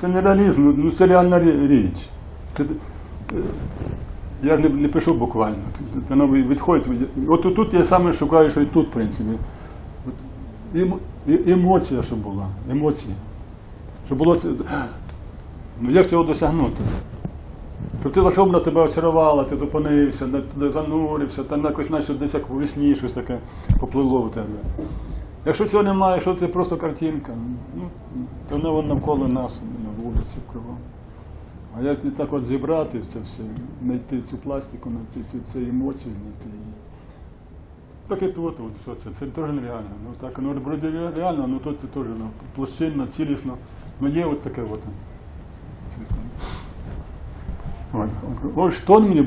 це не реалізм, ну це реальна річ. Це, е, я ж не, не пишу буквально. Воно відходить. От тут я саме шукаю, що і тут, в принципі. І- емоція, щоб була. Емоції. Щоб було це. Ну як цього досягнути? Щоб ти зайшов на тебе очарувало, ти зупинився, не, занурився, там якось наче десь як у весні щось таке поплило в тебе. Якщо цього немає, якщо це просто картинка, ну, то воно вон навколо нас, вулиці. А як і так от зібрати це все, знайти цю пластику, знайти ці, ці емоції, знайти її. Так і тут, от, що це, це теж нереально. Ну так, ну вроде реально, ну тут це теж ну, площинно, цілісно. Ну є от таке от. щось там. Вот. Он говорит, Ой, что он мне